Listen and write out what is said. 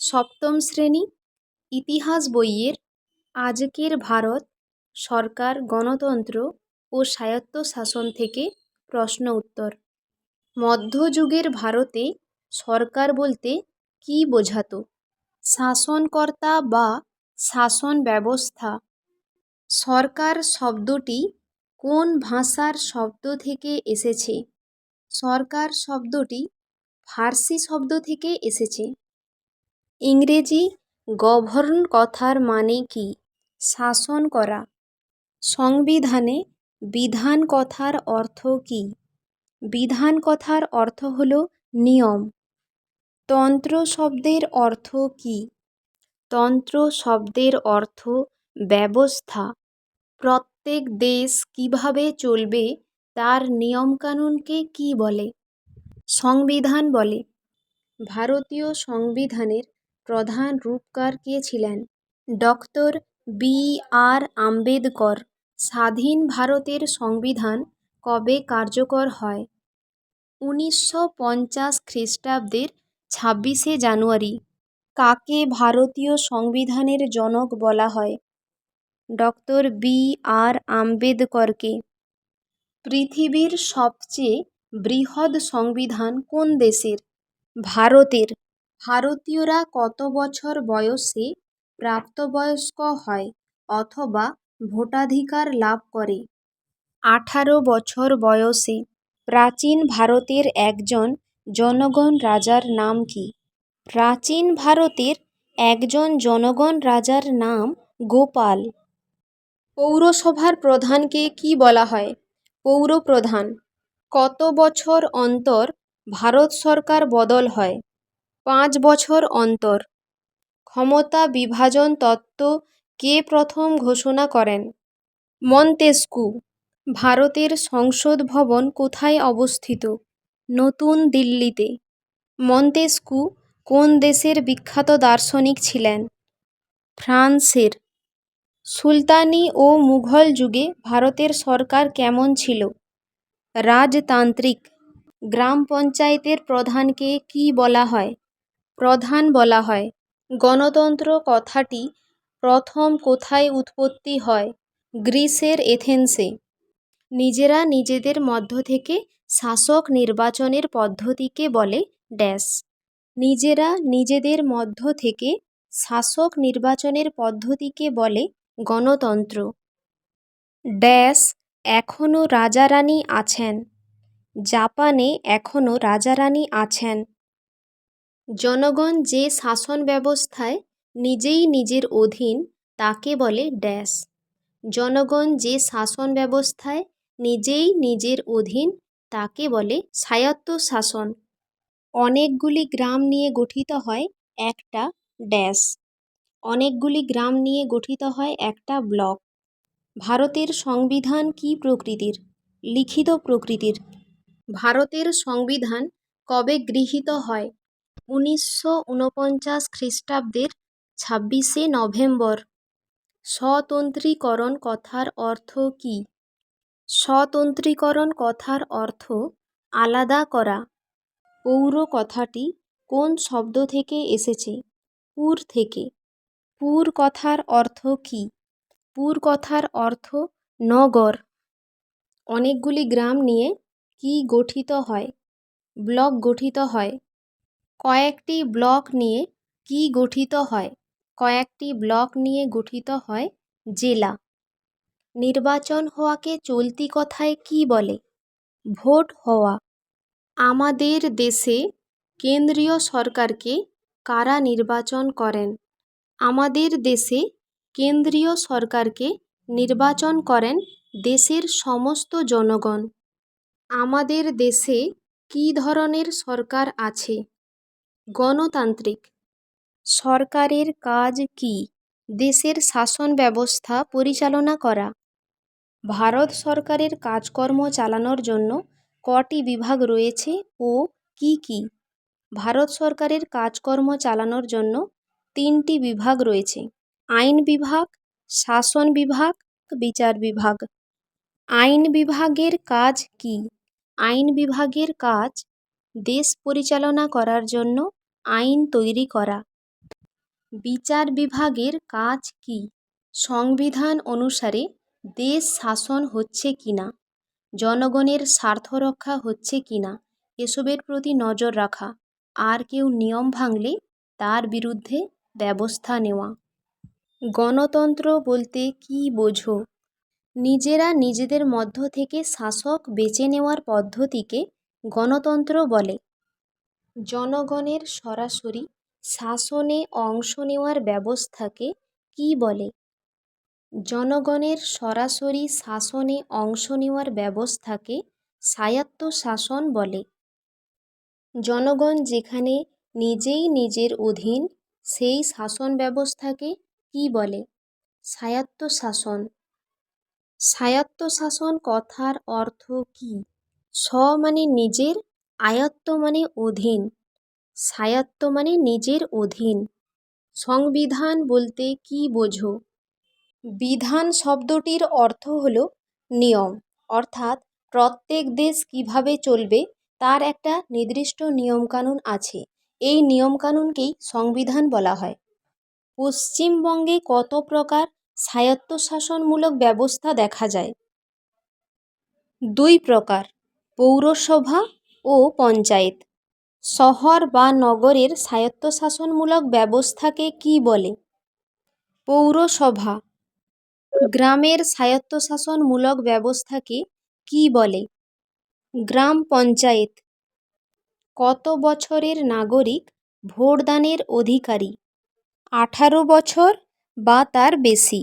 সপ্তম শ্রেণি ইতিহাস বইয়ের আজকের ভারত সরকার, গণতন্ত্র ও স্বায়ত্তশাসন থেকে প্রশ্ন উত্তর। মধ্যযুগের ভারতে সরকার বলতে কী বোঝাতো? শাসনকর্তা বা শাসন ব্যবস্থা। সরকার শব্দটি কোন ভাষার শব্দ থেকে এসেছে? সরকার শব্দটি ফার্সি শব্দ থেকে এসেছে। ইংরেজি গভর্ন কথার মানে কি? শাসন করা। সংবিধানে বিধান কথার অর্থ কী? বিধান কথার অর্থ হল নিয়ম। তন্ত্র শব্দের অর্থ কী? তন্ত্র শব্দের অর্থ ব্যবস্থা। প্রত্যেক দেশ কীভাবে চলবে তার নিয়মকানুনকে কী বলে? সংবিধান বলে। ভারতীয় সংবিধানের প্রধান রূপকার কে ছিলেন? Doctor B R Ambedkar. স্বাধীন ভারতের সংবিধান কবে কার্যকর হয়? উনিশশো পঞ্চাশ খ্রিস্টাব্দের ছাব্বিশে জানুয়ারি। কাকে ভারতীয় সংবিধানের জনক বলা হয়? ডক্টর বি আর আম্বেদকরকে। পৃথিবীর সবচেয়ে বৃহৎ সংবিধান কোন দেশের? ভারতের। ভারতীয়রা কত বছর বয়সে প্রাপ্তবয়স্ক হয় অথবা ভোটাধিকার লাভ করে? আঠারো বছর বয়সে প্রাচীন ভারতের একজন জনগণ রাজার নাম কী? প্রাচীন ভারতের একজন জনগণ রাজার নাম গোপাল। পৌরসভার প্রধানকে কী বলা হয়? পৌরপ্রধান। কত বছর অন্তর ভারত সরকার বদল হয়? পাঁচ বছর অন্তর। ক্ষমতা বিভাজন তত্ত্ব কে প্রথম ঘোষণা করেন? মন্তেস্কু, ভারতের সংসদ ভবন কোথায় অবস্থিত? নতুন দিল্লিতে। মন্তেস্কু কোন দেশের বিখ্যাত দার্শনিক ছিলেন? ফ্রান্সের। সুলতানি ও মুঘল যুগে ভারতের সরকার কেমন ছিল? রাজতান্ত্রিক। গ্রাম পঞ্চায়েতের প্রধানকে কী বলা হয়? প্রধান বলা হয়। গণতন্ত্র কথাটি প্রথম কোথায় উৎপত্তি হয়? গ্রিসের এথেন্সে। নিজেরা নিজেদের মধ্য থেকে শাসক নির্বাচনের পদ্ধতিকে বলে ড্যাশ। নিজেরা নিজেদের মধ্য থেকে শাসক নির্বাচনের পদ্ধতিকে বলে গণতন্ত্র। ড্যাশ এখনও রাজা রানি আছেন। জাপানে এখনও রাজা রানি আছেন। জনগণ যে শাসন ব্যবস্থায় নিজেই নিজের অধীন, তাকে বলে ড্যাশ। জনগণ যে শাসন ব্যবস্থায় নিজেই নিজের অধীন, তাকে বলে স্বায়ত্তশাসন অনেকগুলি গ্রাম নিয়ে গঠিত হয় একটা ড্যাশ। অনেকগুলি গ্রাম নিয়ে গঠিত হয় একটা ব্লক। ভারতের সংবিধান কী প্রকৃতির? লিখিত প্রকৃতির। ভারতের সংবিধান কবে গৃহীত হয়? উনিশশো ঊনপঞ্চাশ খ্রিস্টাব্দের ছাব্বিশে নভেম্বর। স্বতন্ত্রীকরণ কথার অর্থ কী? স্বতন্ত্রীকরণ কথার অর্থ আলাদা করা। পৌর কথাটি কোন শব্দ থেকে এসেছে? পুর থেকে। পুর কথার অর্থ কী? পুর কথার অর্থ নগর। অনেকগুলি গ্রাম নিয়ে কী গঠিত হয়? ব্লক গঠিত হয়। কয়েকটি ব্লক নিয়ে কী গঠিত হয়? কয়েকটি ব্লক নিয়ে গঠিত হয় জেলা। নির্বাচন হওয়াকে চলতি কথায় কী বলে? ভোট হওয়া। আমাদের দেশে কেন্দ্রীয় সরকারকে কারা নির্বাচন করেন? আমাদের দেশে কেন্দ্রীয় সরকারকে নির্বাচন করেন দেশের সমস্ত জনগণ। আমাদের দেশে কী ধরনের সরকার আছে? গণতান্ত্রিক। সরকারের কাজ কী? দেশের শাসন ব্যবস্থা পরিচালনা করা। ভারত সরকারের কাজকর্ম চালানোর জন্য কটি বিভাগ রয়েছে ও কী কী? ভারত সরকারের কাজকর্ম চালানোর জন্য তিনটি বিভাগ রয়েছে। আইন বিভাগ, শাসন বিভাগ, বিচার বিভাগ। আইন বিভাগের কাজ কী? আইন বিভাগের কাজ দেশ পরিচালনা করার জন্য আইন তৈরি করা। বিচার বিভাগের কাজ কী? সংবিধান অনুসারে দেশ শাসন হচ্ছে কি না জনগণের স্বার্থ রক্ষা হচ্ছে কি না এসবের প্রতি নজর রাখা। আর কেউ নিয়ম ভাঙলে তার বিরুদ্ধে ব্যবস্থা নেওয়া। গণতন্ত্র বলতে কী বোঝো? নিজেরা নিজেদের মধ্য থেকে শাসক বেছে নেওয়ার পদ্ধতিকে গণতন্ত্র বলে। জনগণের সরাসরি শাসনে অংশ নেওয়ার ব্যবস্থাকে কী বলে? জনগণের সরাসরি শাসনে অংশ নেওয়ার ব্যবস্থাকে স্বায়ত্তশাসন বলে। জনগণ যেখানে নিজেই নিজের অধীন, সেই শাসন ব্যবস্থাকে কী বলে? স্বায়ত্তশাসন। স্বায়ত্তশাসন কথার অর্থ কী? স্ব মানে নিজের আয়ত্ত মানে অধীন স্বায়ত্ত মানে নিজের অধীন। সংবিধান বলতে কী বোঝো? বিধান শব্দটির অর্থ হল নিয়ম, অর্থাৎ প্রত্যেক দেশ কীভাবে চলবে তার একটা নির্দিষ্ট নিয়মকানুন আছে। এই নিয়মকানুনকেই সংবিধান বলা হয়। পশ্চিমবঙ্গে কত প্রকার স্বায়ত্তশাসনমূলক ব্যবস্থা দেখা যায়? দুই প্রকার, পৌরসভা ও পঞ্চায়েত। শহর বা নগরের স্বায়ত্তশাসনমূলক ব্যবস্থাকে কী বলে? পৌরসভা। গ্রামের স্বায়ত্তশাসনমূলক ব্যবস্থাকে কী বলে? গ্রাম পঞ্চায়েত। কত বছরের নাগরিক ভোটদানের অধিকারী? আঠারো বছর বা তার বেশি?